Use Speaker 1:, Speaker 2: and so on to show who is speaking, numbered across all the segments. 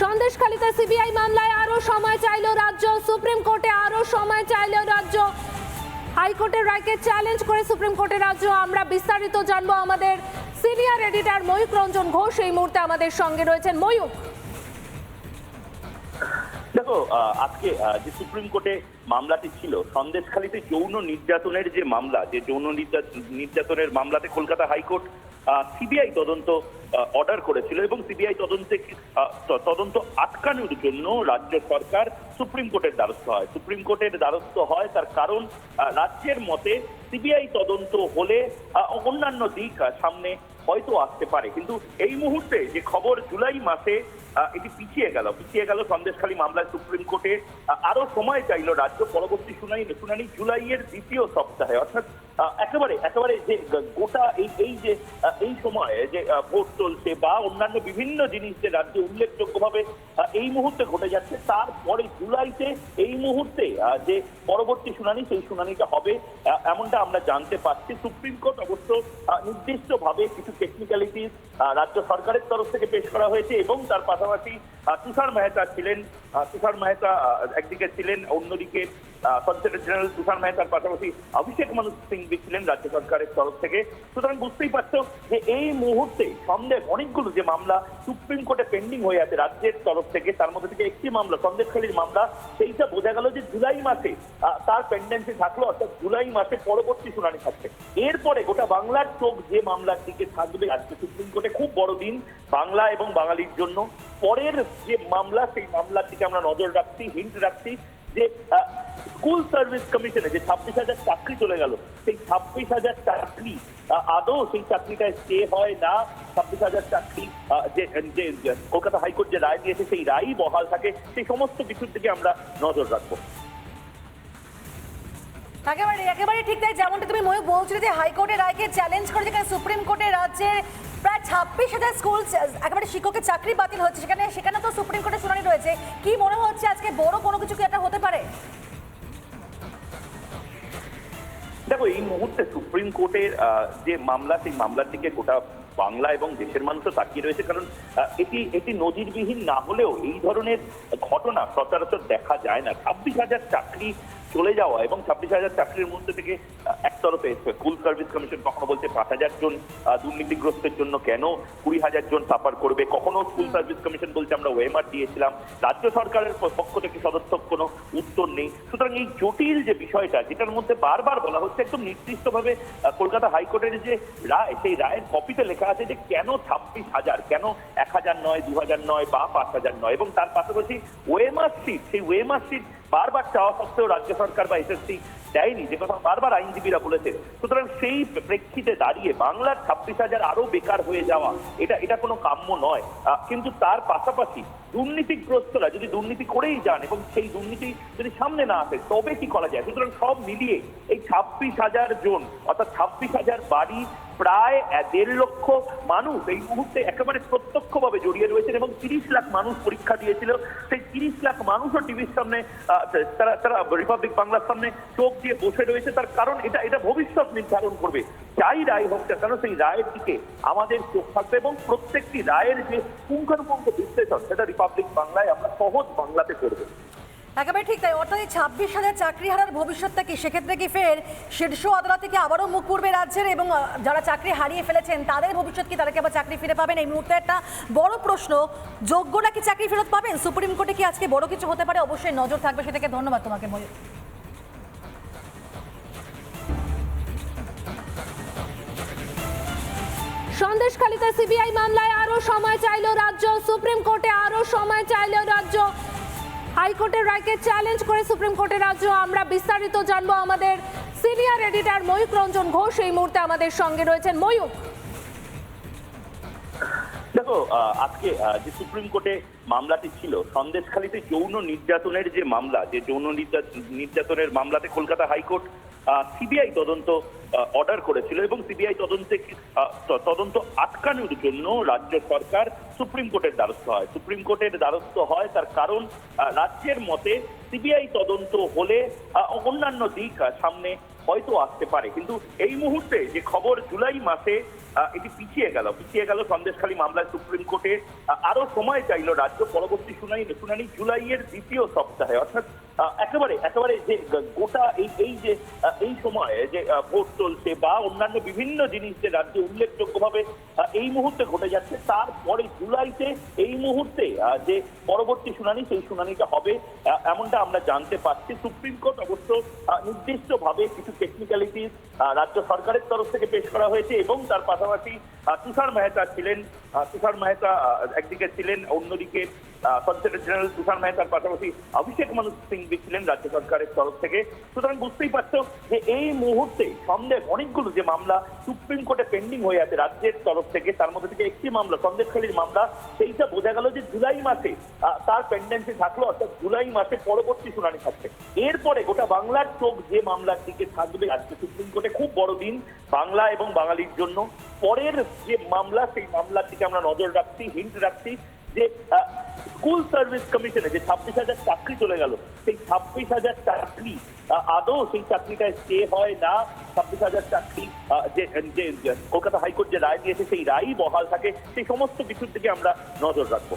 Speaker 1: সন্দেশখালীতে CBI মামলায় আরও সময় চাইল রাজ্য। সুপ্রিম কোর্টে আরও সময় চাইল রাজ্য। হাইকোর্টের রায়কে চ্যালেঞ্জ করে সুপ্রিম কোর্টে রাজ্য। আমরা বিস্তারিত জানব আমাদের সিনিয়র এডিটর ময়ূক রঞ্জন ঘোষ। এই মুহূর্তে আমাদের সঙ্গে রয়েছেন ময়ূক
Speaker 2: দেখো আজকে যে সুপ্রিম কোর্টে মামলাটি ছিল, সন্দেশখালীতে যৌন নির্যাতনের যে মামলা, যে যৌন নির্যা- নির্যাতনের মামলাতে কলকাতা হাইকোর্ট সিবিআই তদন্ত অর্ডার করেছিল এবং সিবিআই তদন্তে তদন্ত আটকানোর জন্য রাজ্য সরকার সুপ্রিম কোর্টের দ্বারস্থ হয়। সুপ্রিম কোর্টের দ্বারস্থ হয় তার কারণ রাজ্যের মতে সিবিআই তদন্ত হলে অন্যান্য দিক সামনে হয়তো আসতে পারে। কিন্তু এই মুহূর্তে যে খবর জুলাই মাসে এটি পিছিয়ে গেল পিছিয়ে গেল সন্দেশখালী মামলায় সুপ্রিম কোর্টে আরও সময় চাইলো রাজ্য পরবর্তী শুনানি শুনানি জুলাইয়ের দ্বিতীয় সপ্তাহে। অর্থাৎ একেবারে একেবারে যে গোটা এই এই যে এই সময়ে যে ভোট চলছে বা অন্যান্য বিভিন্ন জিনিস যে রাজ্যে উল্লেখযোগ্যভাবে এই মুহূর্তে ঘটে যাচ্ছে, তারপরে জুলাইতে এই মুহূর্তে যে পরবর্তী শুনানি, সেই শুনানিটা হবে এমনটা আমরা জানতে পারছি। সুপ্রিম কোর্ট অবশ্য নির্দিষ্টভাবে কিছু টেকনিক্যালিটিস রাজ্য সরকারের তরফ থেকে পেশ করা হয়েছে এবং তার পাশাপাশি তুষার মেহতা ছিলেন তুষার মেহতা একদিকে ছিলেন, অন্যদিকে সলিসিটর জেনারেল তুষার মেহতার পাশাপাশি অভিষেক মানুষ সিংভি ছিলেন রাজ্য সরকারের তরফ থেকে। সুতরাং বুঝতেই পারছ যে এই মুহূর্তে সন্দেহ অনেকগুলো যে মামলা সুপ্রিম কোর্টে পেন্ডিং হয়ে আছে রাজ্যের তরফ থেকে, তার মধ্যে থেকে একটি মামলা সন্দেশখালীর মামলা, সেইটা বোঝা গেল যে জুলাই মাসে তার পেন্ডেন্সি থাকল, অর্থাৎ জুলাই মাসে পরবর্তী শুনানি থাকছে এরপরে গোটা বাংলার চোখ যে মামলার দিকে থাকবে, আজকে সুপ্রিম কোর্টে খুব বড় দিন বাংলা এবং বাঙালির জন্য। পরের যে মামলা, সেই মামলার দিকে আমরা নজর রাখছি হিন্ট রাখছি যে স্কুল সার্ভিস কমিশনে যে ছাব্বিশ হাজার চাকরি চলে গেল, সেই ছাব্বিশ হাজার চাকরি আদৌ সেই চাকরিটা স্টে হয় না? ছাব্বিশ হাজার চাকরি যে কলকাতা হাইকোর্ট যে রায় দিয়েছে, সেই রায়ই বহাল থাকে। সেই সমস্ত কিছুর দিকে আমরা নজর রাখব।
Speaker 3: একেবারে একেবারে ঠিক তাই যেমনটা তুমি ময়ূক বলছিলে যে হাইকোর্টের রায়কে চ্যালেঞ্জ করে, যেখানে সুপ্রিম কোর্টের রাজ্যের প্রায় ছাব্বিশ হাজার স্কুল একেবারে শিক্ষকের চাকরি বাতিল হচ্ছে। সেখানে সেখানে তো সুপ্রিম কোর্টের শুনানি রয়েছে। কি মনে হচ্ছে আজকে বড় কোনো কিছু কি একটা হতে পারে?
Speaker 2: দেখো এই মুহূর্তে সুপ্রিম কোর্টের যে মামলা সেই মামলার দিকে গোটা বাংলা এবং দেশের মানুষও তাকিয়ে রয়েছে, কারণ এটি এটি নজিরবিহীন না হলেও এই ধরনের ঘটনা সচরাচর দেখা যায় না। ছাব্বিশ হাজার চাকরি চলে যাওয়া এবং ছাব্বিশ হাজার চাকরির মধ্যে থেকে একতরফে স্কুল সার্ভিস কমিশন কখনো বলছে পাঁচ হাজার জন দুর্নীতিগ্রস্তের জন্য কেন কুড়ি হাজার জন সাফার করবে? কখনো স্কুল সার্ভিস কমিশন বলছে আমরা ওয়েমার দিয়েছিলাম, রাজ্য সরকারের পক্ষ থেকে সদস্য কোনো উত্তর নেই। সুতরাং এই জটিল যে বিষয়টা, যেটার মধ্যে বারবার বলা হচ্ছে, একদম নির্দিষ্টভাবে কলকাতা হাইকোর্টের যে রায়, সেই রায়ের কপিতে লেখা আছে যে কেন ছাব্বিশ হাজার, কেন এক হাজার নয়, দু হাজার নয় বা পাঁচ হাজার নয়? এবং তার পাশাপাশি ওয়েমার সিট, সেই ওয়েমার সিট বারবার চাওয়া সত্ত্বেও রাজ্য সরকার বা এসএসসি দেয়নি। যে কথা বারবার আইনজীবীরা বলেছেন। সুতরাং সেই প্রেক্ষিতে দাঁড়িয়ে বাংলার ছাব্বিশ হাজার আরও বেকার হয়ে যাওয়া, এটা এটা কোনো কাম্য নয়। কিন্তু তার পাশাপাশি দুর্নীতিগ্রস্তরা যদি দুর্নীতি করেই যান এবং সেই দুর্নীতি যদি সামনে না আসে, তবে কি করা যায়? সুতরাং সব মিলিয়ে এই ছাব্বিশ হাজার জন, অর্থাৎ ছাব্বিশ হাজার বাড়ি প্রায় দেড় লক্ষ মানুষ এই মুহূর্তে একেবারে প্রত্যক্ষভাবে জড়িয়ে রয়েছেন এবং তিরিশ লাখ মানুষ পরীক্ষা দিয়েছিল। সেই তিরিশ লাখ মানুষও টিভির সামনে তারা তারা রিপাবলিক বাংলার সামনে চোখ দিয়ে বসে রয়েছে। তার কারণ এটা এটা ভবিষ্যৎ নির্ধারণ করবে। যাই রায় হোক না কেন, সেই রায়ের দিকে আমাদের চোখ থাকবে এবং প্রত্যেকটি রায়ের যে পুঙ্খানুপুঙ্খ বিশ্লেষণ, সেটা রিপাবলিক বাংলায় আমরা সহজ বাংলাতে করব।
Speaker 3: একেবারে ঠিক তাই, অর্থাৎ এই ছাব্বিশ হাজার চাকরি হারার ভবিষ্যৎটা কি? সেক্ষেত্রে কি ফের শীর্ষ আদালত থেকে আবারও মুখ পূর্বে রাজ্যের? এবং যারা চাকরি হারিয়ে ফেলেছেন, তাদের ভবিষ্যৎ কি তারা কি আবার চাকরি ফিরে পাবেন? এই মুহূর্তে একটা বড় প্রশ্ন, যোগ্যরা কি চাকরি ফেরত পাবেন? সুপ্রিম কোর্টে কি আজকে বড় কিছু হতে পারে? অবশ্যই নজর থাকবে সেটাকে। ধন্যবাদ তোমাকে ময়ূর
Speaker 1: সন্দেশখালীতে সিবিআই মামলায় আরও সময় চাইল রাজ্য। সুপ্রিম কোর্টে আরও সময় চাইল রাজ্য। হাইকোর্টের রায়কে চ্যালেঞ্জ করে সুপ্রিম কোর্টের রাজ্য। আমরা বিস্তারিত জানব আমাদের সিনিয়র এডিটর ময়ূক রঞ্জন ঘোষ এই মুহূর্তে আমাদের সঙ্গে রয়েছেন। ময়ূক
Speaker 2: দেখো আজকে যে সুপ্রিম কোর্টে মামলাটি ছিল, সন্দেশখালীতে যৌন নির্যাতনের যে মামলা, যে যৌন নির্যাতনের মামলাতে কলকাতা হাইকোর্ট সিবিআই তদন্ত অর্ডার করেছিল এবং সিবিআই তদন্তে তদন্ত আটকানোর জন্য রাজ্য সরকার সুপ্রিম কোর্টের দ্বারস্থ হয়। সুপ্রিম কোর্টের দ্বারস্থ হয় তার কারণ রাজ্যের মতে সিবিআই তদন্ত হলে অন্যান্য দিক সামনে হয়তো আসতে পারে। কিন্তু এই মুহূর্তে যে খবর জুলাই মাসে এটি পিছিয়ে গেল। পিছিয়ে গেল সন্দেশখালী মামলায় সুপ্রিম কোর্টে। আরও সময় চাইলো রাজ্য পরবর্তী শুনানি শুনানি জুলাইয়ের দ্বিতীয় সপ্তাহে। অর্থাৎ একেবারে একেবারে যে গোটা এই এই যে এই সময়ে যে ভোট চলছে বা অন্যান্য বিভিন্ন জিনিস যে রাজ্যে উল্লেখযোগ্যভাবে এই মুহূর্তে ঘটে যাচ্ছে, তারপরে জুলাইতে এই মুহূর্তে যে পরবর্তী শুনানি, সেই শুনানিটা হবে এমনটা আমরা জানতে পারছি। সুপ্রিম কোর্ট অবশ্য নির্দিষ্টভাবে কিছু টেকনিক্যালিটিস রাজ্য সরকারের তরফ থেকে পেশ করা হয়েছে এবং তার পাশাপাশি তুষার মেহতা ছিলেন তুষার মেহতা একদিকে ছিলেন অন্যদিকে সলিসিটর জেনারেল তুষার মেহতার পাশাপাশি অভিষেক মানুষ সিংভি ছিলেন রাজ্য সরকারের তরফ থেকে। সুতরাং বুঝতেই পারছ যে এই মুহূর্তে সন্দেহ অনেকগুলো যে মামলা সুপ্রিম কোর্টে পেন্ডিং হয়ে আছে রাজ্যের তরফ থেকে, তার মধ্যে থেকে একটি মামলা সন্দেশখালীর মামলা, সেইটা বোঝা গেল যে জুলাই মাসে তার পেন্ডেন্সি থাকল, অর্থাৎ জুলাই মাসে পরবর্তী শুনানি থাকছে এরপরে গোটা বাংলার চোখ যে মামলার দিকে থাকবে, আজকে সুপ্রিম কোর্টে খুব বড় দিন বাংলা এবং বাঙালির জন্য। পরের যে মামলা, সেই মামলার দিকে আমরা নজর রাখছি হিন্ট রাখছি যে স্কুল সার্ভিস কমিশনে যে ছাব্বিশ হাজার চাকরি চলে গেল, সেই ছাব্বিশ হাজার চাকরি আদৌ সেই চাকরিটা স্টে হয় না? ছাব্বিশ হাজার চাকরি যে কলকাতা হাইকোর্ট যে রায় দিয়েছে, সেই রায়ই বহাল থাকে। সেই সমস্ত কিছুর দিকে আমরা নজর রাখব।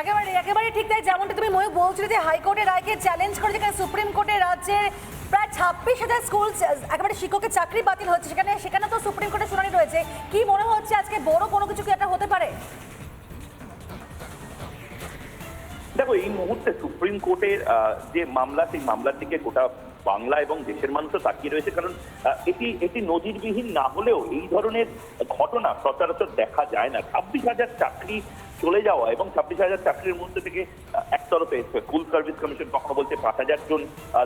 Speaker 3: একেবারে একেবারে ঠিক তাই যেমনটা তুমি ময়ূক বলছিলে যে হাইকোর্টের রায়কে চ্যালেঞ্জ করে, যেখানে সুপ্রিম কোর্টের রাজ্যের প্রায় ছাব্বিশ হাজার স্কুল একেবারে শিক্ষকের চাকরি বাতিল হচ্ছে। সেখানে সেখানে তো সুপ্রিম কোর্টের শুনানি রয়েছে। কি মনে হচ্ছে আজকে বড় কোনো কিছু কি একটা হতে পারে?
Speaker 2: দেখো এই মুহূর্তে সুপ্রিম কোর্টের যে মামলা সেই মামলার দিকে গোটা বাংলা এবং দেশের মানুষও তাকিয়ে রয়েছে। কারণ এটি এটি নজিরবিহীন না হলেও এই ধরনের ঘটনা সচরাচর দেখা যায় না। ছাব্বিশ হাজার চাকরি চলে যাওয়া এবং ছাব্বিশ হাজার চাকরির মধ্যে থেকে একতরফে স্কুল সার্ভিস কমিশন কখনো বলছে পাঁচ হাজার জন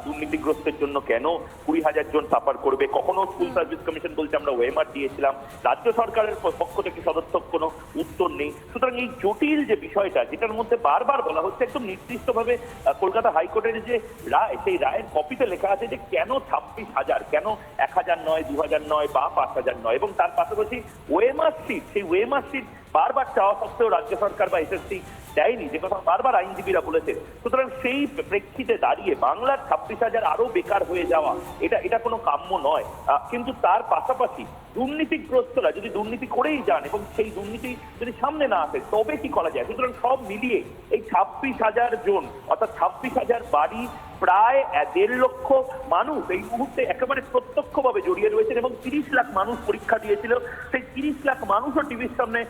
Speaker 2: দুর্নীতিগ্রস্তের জন্য কেন কুড়ি হাজার জন সাফার করবে? কখনো স্কুল সার্ভিস কমিশন বলছে আমরা ওয়েমার দিয়েছিলাম। রাজ্য সরকারের পক্ষ থেকে সদস্য কোনো উত্তর নেই। সুতরাং এই জটিল যে বিষয়টা, যেটার মধ্যে বারবার বলা হচ্ছে, একদম নির্দিষ্টভাবে কলকাতা হাইকোর্টের যে রায়, সেই রায়ের কপিতে লেখা আছে যে কেন ছাব্বিশ হাজার, কেন এক হাজার নয়, দু হাজার নয় বা পাঁচ হাজার নয়? এবং তার পাশাপাশি ওয়েমার সিট সেই ওয়েমার সিট বারবার চাওয়া সত্ত্বেও রাজ্য সরকার বা এসএসসি দেয়নি, যে কথা বারবার আইনজীবীরা বলেছেন। সুতরাং সেই প্রেক্ষিতে দাঁড়িয়ে বাংলার ছাব্বিশ হাজার আরও বেকার হয়ে যাওয়া, এটা এটা কোনো কাম্য নয়। কিন্তু তার পাশাপাশি দুর্নীতিগ্রস্তরা যদি দুর্নীতি করেই যান এবং সেই দুর্নীতি যদি সামনে না আসে, তবে কি করা যায়? সুতরাং সব মিলিয়ে এই ছাব্বিশ হাজার জন, অর্থাৎ ছাব্বিশ হাজার বাড়ি প্রায় দেড় লক্ষ মানুষ এই মুহূর্তে একেবারে প্রত্যক্ষভাবে জড়িয়ে রয়েছেন এবং তিরিশ লাখ মানুষ পরীক্ষা দিয়েছিল। সেই তিরিশ লাখ মানুষও টিভির সামনে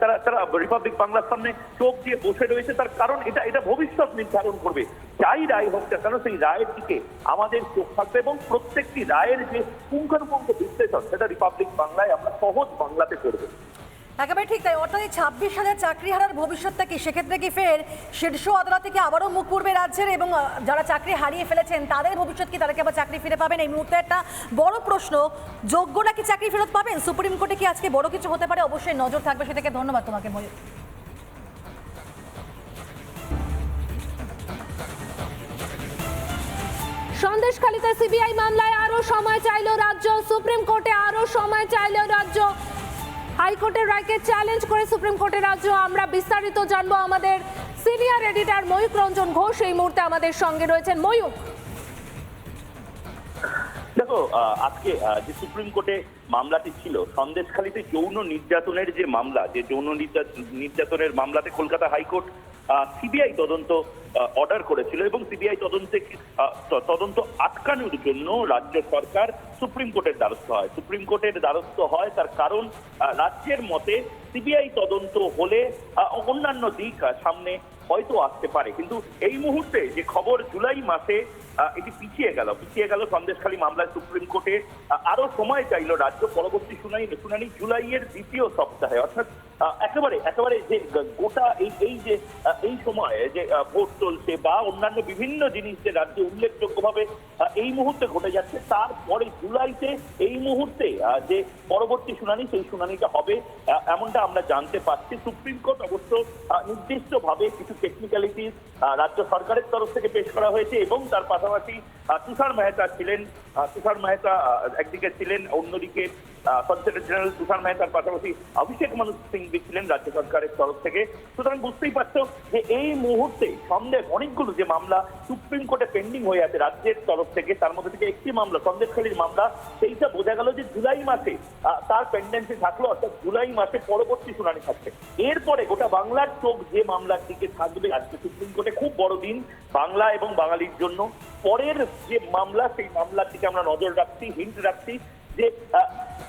Speaker 2: তারা তারা রিপাবলিক বাংলার সামনে চোখ দিয়ে বসে রয়েছে। তার কারণ এটা এটা ভবিষ্যৎ নির্ধারণ করবে। যাই রায় হোক না কেন, সেই রায়ের দিকে আমাদের চোখ থাকবে এবং প্রত্যেকটি রায়ের যে পুঙ্খানুপুঙ্খ বিশ্লেষণ, সেটা রিপাবলিক বাংলায় আমরা সহজ বাংলাতে করব।
Speaker 3: একেবারে ঠিক তাই। অর্থাৎ এই ছাব্বিশ হাজার চাকরি হারার ভবিষ্যৎটা কি? সেক্ষেত্রে কি ফের শীর্ষ আদালত থেকে আবারও মুখ পূর্বে রাজ্যের? এবং যারা চাকরি হারিয়ে ফেলেছেন, তাদের ভবিষ্যৎ কি তারা কি আবার চাকরি ফিরে পাবেন? এই মুহূর্তে একটা বড় প্রশ্ন, যোগ্যরা কি চাকরি ফেরত পাবেন? সুপ্রিম কোর্টে কি আজকে বড় কিছু হতে পারে? অবশ্যই নজর থাকবে সেটাকে। ধন্যবাদ তোমাকে ময়ূর
Speaker 1: সন্দেশখালীতে সিবিআই মামলায় আরও সময় চাইলো রাজ্য। সুপ্রিম কোর্টে আরও সময় চাইলো রাজ্য। হাইকোর্টের রায়কে চ্যালেঞ্জ করে সুপ্রিম কোর্টের রাজ্য। আমরা বিস্তারিত জানব আমাদের সিনিয়র এডিটর ময়ূক রঞ্জন ঘোষ এই মুহূর্তে আমাদের সঙ্গে রয়েছেন। ময়ূক
Speaker 2: দেখো আজকে যে সুপ্রিম কোর্টে মামলাটি ছিল, সন্দেশখালীতে যৌন নির্যাতনের যে মামলা, যে যৌন নির্যাতনের মামলাতে কলকাতা হাইকোর্ট সিবিআই তদন্ত অর্ডার করেছিল এবং সিবিআই তদন্তে তদন্ত আটকানোর জন্য রাজ্য সরকার সুপ্রিম কোর্টের দ্বারস্থ হয়। সুপ্রিম কোর্টের দ্বারস্থ হয় তার কারণ রাজ্যের মতে সিবিআই তদন্ত হলে অন্যান্য দিক সামনে হয়তো আসতে পারে। কিন্তু এই মুহূর্তে যে খবর জুলাই মাসে এটি পিছিয়ে গেল। পিছিয়ে গেল সন্দেশখালী মামলায় সুপ্রিম কোর্টে। আরও সময় চাইলো রাজ্য পরবর্তী শুনানি শুনানি জুলাইয়ের দ্বিতীয় সপ্তাহে। অর্থাৎ একেবারে একেবারে যে গোটা এই এই যে এই সময়ে যে ভোট চলছে বা অন্যান্য বিভিন্ন জিনিস যে রাজ্যে উল্লেখযোগ্যভাবে এই মুহূর্তে ঘটে যাচ্ছে, তারপরে জুলাইতে এই মুহূর্তে যে পরবর্তী শুনানি, সেই শুনানিটা হবে এমনটা আমরা জানতে পারছি। সুপ্রিম কোর্ট অবশ্য নির্দিষ্টভাবে কিছু টেকনিক্যালিটিস রাজ্য সরকারের তরফ থেকে পেশ করা হয়েছে এবং তার পাশাপাশি তুষার মেহতা ছিলেন তুষার মেহতা একদিকে ছিলেন অন্যদিকে সলিসিটর জেনারেল তুষার মেহতার পাশাপাশি অভিষেক মানুষ সিংভি ছিলেন রাজ্য সরকারের তরফ থেকে। সুতরাং বুঝতেই পারছ যে এই মুহূর্তে সন্দেহ অনেকগুলো যে মামলা সুপ্রিম কোর্টে পেন্ডিং হয়ে আছে রাজ্যের তরফ থেকে, তার মধ্যে থেকে একটি মামলা সন্দেশখালীর মামলা, সেইটা বোঝা গেল যে জুলাই মাসে তার পেন্ডেন্সি থাকল, অর্থাৎ জুলাই মাসে পরবর্তী শুনানি থাকছে এরপরে গোটা বাংলার চোখ যে মামলার দিকে থাকবে, আজকে সুপ্রিম কোর্টে খুব বড় দিন বাংলা এবং বাঙালির জন্য। পরের যে মামলা, সেই মামলার দিকে আমরা নজর রাখছি হিন্ট রাখছি। যে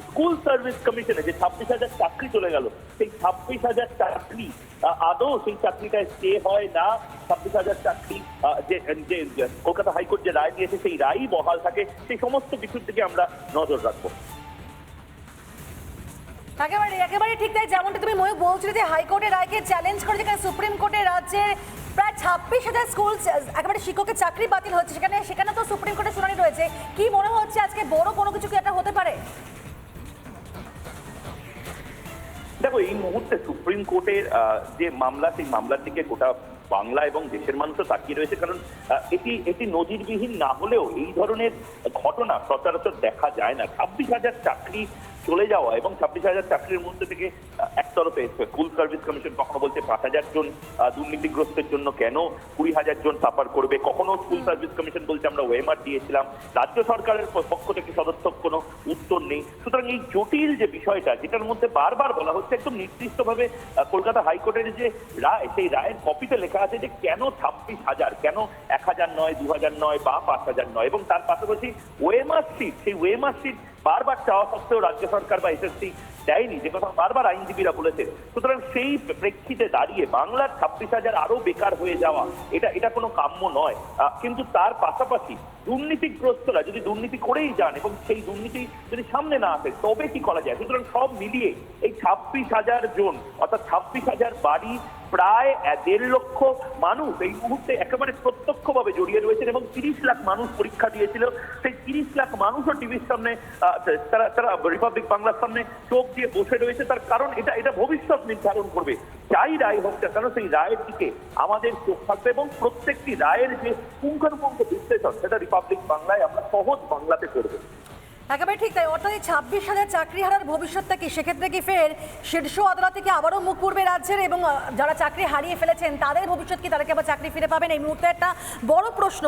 Speaker 2: স্কুল সার্ভিস কমিশনে যে ছাব্বিশ হাজার চাকরি চলে গেল, সেই ছাব্বিশ হাজার চাকরি আদৌ সেই চাকরিটা স্টে হয় না? ছাব্বিশ হাজার চাকরি যে কলকাতা হাইকোর্ট যে রায় দিয়েছে, সেই রায়ই বহাল থাকে। সেই সমস্ত কিছুর দিকে আমরা নজর রাখব।
Speaker 3: একেবারে একেবারে ঠিক তাই যেমনটা তুমি ময়ূক বলছিলে যে হাইকোর্টের রায়কে চ্যালেঞ্জ করে যেখানে সুপ্রিম কোর্টের রাজ্যের ছাব্বিশ হাজার স্কুল, একেবারে শিক্ষকের চাকরি বাতিল হচ্ছে। সেখানে সেখানে তো সুপ্রিম কোর্টের শুনানি রয়েছে। কি মনে হচ্ছে আজকে বড় কোনো কিছু কি একটা হতে পারে?
Speaker 2: দেখো, এই মুহূর্তে সুপ্রিম কোর্টের যে মামলা, সেই মামলার দিকে গোটা বাংলা এবং দেশের মানুষও তাকিয়ে রয়েছে। কারণ এটি এটি নজিরবিহীন না হলেও এই ধরনের ঘটনা সচরাচর দেখা যায় না। ছাব্বিশ হাজার চাকরি চলে যাওয়া এবং ছাব্বিশ হাজার চাকরির মধ্যে থেকে একতরফে স্কুল সার্ভিস কমিশন কখনো বলছে পাঁচ হাজার জন দুর্নীতিগ্রস্তের জন্য কেন কুড়ি হাজার জন সাফার করবে? কখনো স্কুল সার্ভিস কমিশন বলছে আমরা ওয়েমার দিয়েছিলাম। রাজ্য সরকারের পক্ষ থেকে সদস্য কোনো উত্তর নেই। সুতরাং এই জটিল যে বিষয়টা, যেটার মধ্যে বারবার বলা হচ্ছে, একদম নির্দিষ্টভাবে কলকাতা হাইকোর্টের যে রায়, সেই রায়ের কপিতে লেখা আছে যে কেন ছাব্বিশ হাজার, কেন এক হাজার নয়, দু হাজার নয় বা পাঁচ হাজার নয়? এবং তার পাশাপাশি ওয়েমার সিট, সেই ওয়েমার সিট বারবার চাওয়া সত্ত্বেও রাজ্য সরকার বা এসএসসি দেয়নি। যে কথা বারবার আইনজীবীরা বলেছে সুতরাং সেই প্রেক্ষিতে দাঁড়িয়ে বাংলার ছাব্বিশ হাজার আরও বেকার হয়ে যাওয়া, এটা এটা কোনো কাম্য নয়। কিন্তু তার পাশাপাশি দুর্নীতিগ্রস্তরা যদি দুর্নীতি করেই যান এবং সেই দুর্নীতি যদি সামনে না আসে, তবে কি করা যায়? সুতরাং সব মিলিয়ে এই ছাব্বিশ হাজার জন, অর্থাৎ ছাব্বিশ হাজার বাড়ি প্রায় দেড় লক্ষ মানুষ এই মুহূর্তে একেবারে প্রত্যক্ষভাবে জড়িয়ে রয়েছেন এবং তিরিশ লাখ মানুষ পরীক্ষা দিয়েছিল। সেই তিরিশ লাখ মানুষও টিভির সামনে তারা তারা রিপাবলিক বাংলার সামনে চোখ দিয়ে বসে রয়েছে। তার কারণ এটা এটা ভবিষ্যৎ নির্ধারণ করবে। যাই রায় হোক না কেন, সেই রায়ের দিকে আমাদের চোখ থাকবে এবং প্রত্যেকটি রায়ের যে পুঙ্খানুপুঙ্খ বিশ্লেষণ, সেটা রিপাবলিক বাংলায় আমরা সহজ বাংলাতে করব।
Speaker 3: একেবারে ঠিক তাই। অর্থাৎ এই ছাব্বিশ হাজার চাকরি হারার ভবিষ্যৎটা কি? সেক্ষেত্রে কি ফের শীর্ষ আদালত থেকে আবারও মুখ পূর্বে রাজ্যের? এবং যারা চাকরি হারিয়ে ফেলেছেন, তাদের ভবিষ্যৎ কি তারা কি আবার চাকরি ফিরে পাবেন? এই মুহূর্তে একটা বড় প্রশ্ন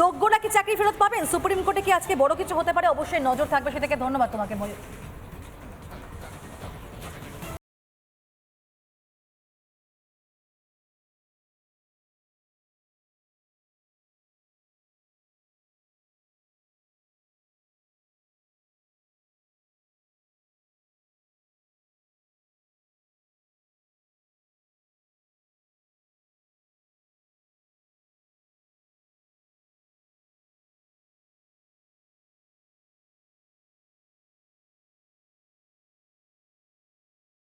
Speaker 3: যোগ্য নাকি চাকরি ফেরত পাবেন? সুপ্রিম কোর্টে কি আজকে বড় কিছু হতে পারে? অবশ্যই নজর থাকবে সেটাকে। ধন্যবাদ তোমাকে, ময়ূর।